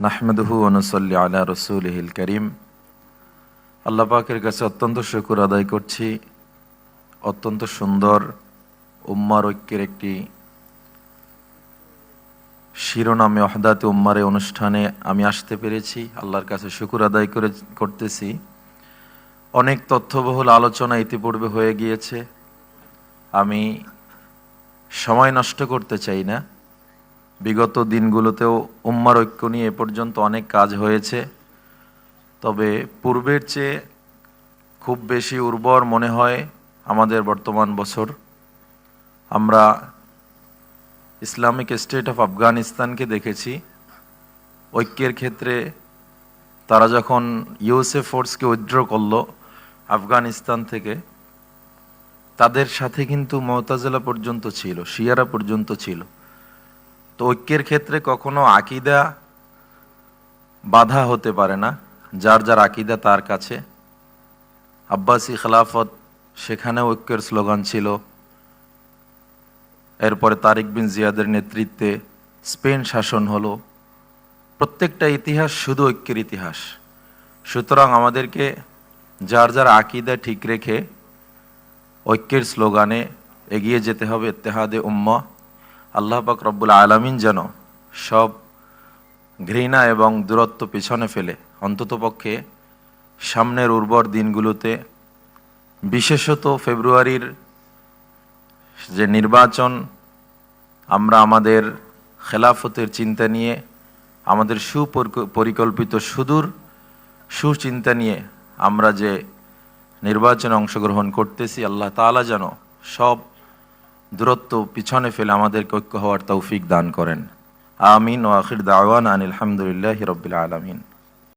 নাহমেদহু অনুসল্লি আলা রসুলহিল করিম। আল্লাহ পাকের কাছে অত্যন্ত শুকুর আদায় করছি। অত্যন্ত সুন্দর উম্মার ঐক্যের একটি শিরোনামে অহদাতে উম্মারে অনুষ্ঠানে আমি আসতে পেরেছি। আল্লাহর কাছে শুকুর আদায় করে, করতেছি। অনেক তথ্যবহুল আলোচনা ইতিপূর্বে হয়ে গিয়েছে। আমি সময় নষ্ট করতে চাই না। বিগত দিনগুলোতেও উম্মার ঐক্য নিয়ে এ পর্যন্ত অনেক কাজ হয়েছে। তবে পূর্বের চেয়ে খুব বেশি উর্বর মনে হয় আমাদের বর্তমান বছর। আমরা ইসলামিক স্টেট অফ আফগানিস্তানকে দেখেছি। ঐক্যের ক্ষেত্রে তারা যখন ইউএসএ ফোর্সকে উইথড্র করল আফগানিস্তান থেকে, তাদের সাথে কিন্তু মমতাজেলা পর্যন্ত ছিল, শিয়ারা পর্যন্ত ছিল। তো ঐক্যের ক্ষেত্রে কখনো আকিদা বাধা হতে পারে না, যার যার আকিদা তার কাছে। আব্বাসি খেলাফত সেখানে ঐক্যের স্লোগান ছিল, এরপরে তারিক বিন জিয়াদের নেতৃত্বে স্পেন শাসন হলো। প্রত্যেকটা ইতিহাস শুধু ঐক্যের ইতিহাস। সুতরাং আমাদেরকে যার যার আকিদা ঠিক রেখে ঐক্যের স্লোগানে এগিয়ে যেতে হবে, ইত্তেহাদে উম্মা। আল্লাহ পাক রব্বুল আলমিন যেন সব ঘৃণা এবং দূরত্ব পেছনে ফেলে অন্ততপক্ষে সামনের উর্বর দিনগুলোতে, বিশেষত ফেব্রুয়ারির যে নির্বাচন, আমরা আমাদের খেলাফতের চিন্তা নিয়ে, আমাদের সুপরিকল্পিত সুদূর সুচিন্তা নিয়ে আমরা যে নির্বাচনে অংশগ্রহণ করতেছি, আল্লাহ তালা যেন সব দূরত্ব পিছনে ফেলে আমাদেরকে ঐক্য হওয়ার তৌফিক দান করেন। আমিন ও আখির দাওয়ান আনিল আলহামদুলিল্লাহ রবিল আলমিন।